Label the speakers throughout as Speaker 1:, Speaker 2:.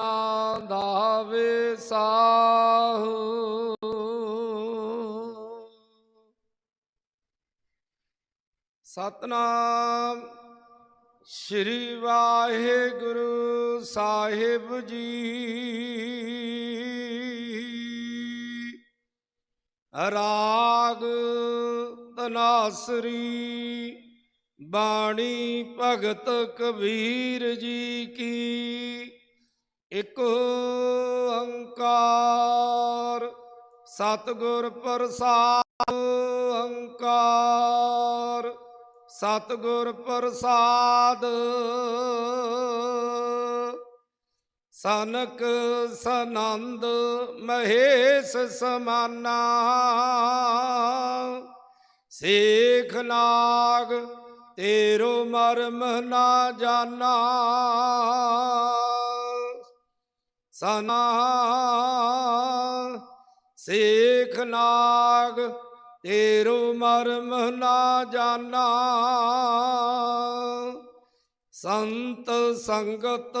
Speaker 1: ਨਾ ਦਾਵੇ ਸਾਹੂ। ਸਤਨਾਮ ਸ੍ਰੀ ਵਾਹਿਗੁਰੂ ਸਾਹਿਬ ਜੀ। ਰਾਗ ਤਨਾਸਰੀ ਬਾਣੀ ਭਗਤ ਕਬੀਰ ਜੀ ਕੀ। ਇੱਕ ਓੰਕਾਰ, ਸਤਿਗੁਰ ਪ੍ਰਸਾਦ ਓੰਕਾਰ, ਸਤਿਗੁਰ ਪ੍ਰਸਾਦ। ਸਨਕ ਸਨੰਦ ਮਹੇਸ਼ ਸਮਾਨਾ, ਸੇਖ ਨਾਗ ਤੇਰੋ ਮਰਮ ਨਾ ਜਾਣਾ ਸਨਾ ਸੇਖ ਨਾਗ ਤੇਰੋ ਮਰਮ ਨਾ ਜਾਣਾ ਸੰਤ ਸੰਗਤ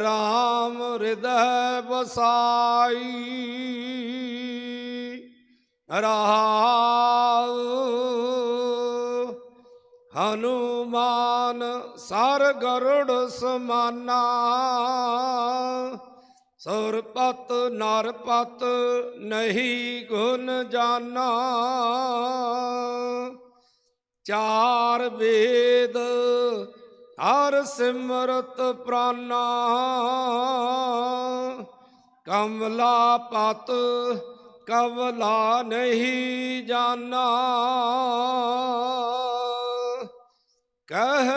Speaker 1: ਰਾਮ ਹਿਰਦੈ ਬਸਾਈ ਰਹਾਉ ਹਨੂਮਾਨ ਸਰ ਗਰੁੜ ਸਮਾਨਾ। ਸੁਰਪਤ ਨਰਪਤ ਨਹੀਂ ਗੁਣ ਜਾਣਾ ਚਾਰ ਵੇਦ ਹਰ ਸਿਮਰਤ ਪ੍ਰਾਨਾ। ਕਮਲਾ ਪਤ ਕਵਲਾ ਨਹੀਂ ਜਾਣਾ ਕਹ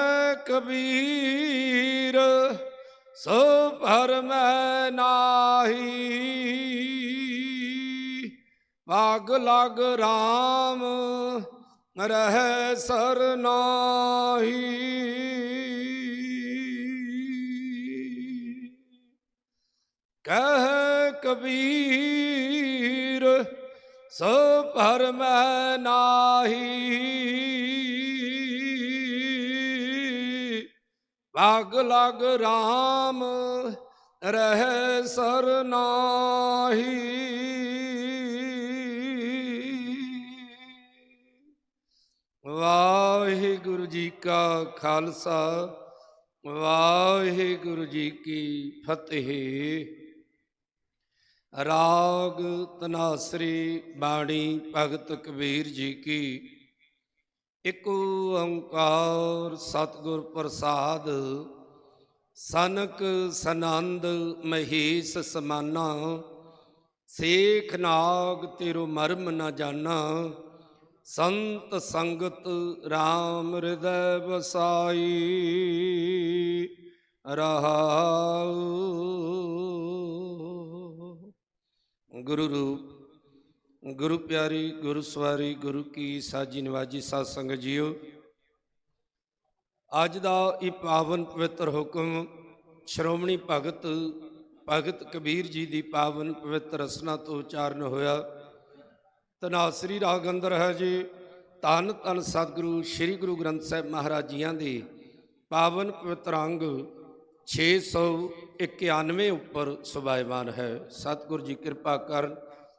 Speaker 1: ਕਬੀਰ ਸੋ ਭਰ ਮੈਂ ਨਾਹੀ। ਭਾਗ ਲਗ RAM ਰਹਿ ਸਰਨਾਹੀ ਕਹਿ ਕਬੀਰ ਸੋ ਭਰ ਮੈਂ ਨਾਹੀ। ਭਾਗ ਲਗ RAM ਰਹਿ ਸਰਨਾਹੀ ਵਾਹਿਗੁਰੂ ਜੀ ਕਾ ਖਾਲਸਾ, ਵਾਹਿਗੁਰੂ ਜੀ ਕੀ ਫਤਿਹ। ਰਾਗ ਤਨਾਸਰੀ ਬਾਣੀ ਭਗਤ ਕਬੀਰ ਜੀ ਕੀ ਇਕ ਓੰਕਾਰ ਸਤਿਗੁਰ ਪ੍ਰਸਾਦ, ਸਨਕ ਸਨੰਦ ਮਹੇਸ਼ ਸਮਾਨਾ, ਸੇਖ ਨਾਗ ਤੇਰੋ ਮਰਮ ਨਾ ਜਾਣਾ ਸੰਤ ਸੰਗਤ RAM ਹਿਰਦੈ ਵਸਾਈ, ਰਹਾਉ। ਗੁਰੂ ਰੂਪ ਗੁਰੂ ਪਿਆਰੀ, ਗੁਰੂ ਸਵਾਰੀ, ਗੁਰੂ ਕੀ ਸਾਜੀ ਨਿਵਾਜੀ ਸਾਧ ਸੰਗਤ ਜੀਓ, ਅੱਜ ਦਾ ਇਹ ਪਾਵਨ ਪਵਿੱਤਰ ਹੁਕਮ ਸ਼੍ਰੋਮਣੀ ਭਗਤ ਭਗਤ ਕਬੀਰ ਜੀ ਦੀ ਪਾਵਨ ਪਵਿੱਤਰ ਰਸਨਾ ਤੋਂ ਉਚਾਰਨ ਹੋਇਆ। ਤਨਾਸਰੀ ਰਾਗ ਅੰਦਰ ਹੈ ਜੀ, ਧੰਨ ਧੰਨ ਸਤਿਗੁਰੂ ਸ੍ਰੀ ਗੁਰੂ ਗ੍ਰੰਥ ਸਾਹਿਬ ਮਹਾਰਾਜ ਜੀਆਂ ਦੇ ਪਾਵਨ ਪਵਿੱਤਰ ਅੰਗ 691 ਉੱਪਰ ਸੁਭਾਇਮਾਨ ਹੈ। ਸਤਿਗੁਰੂ ਜੀ ਕਿਰਪਾ ਕਰਨ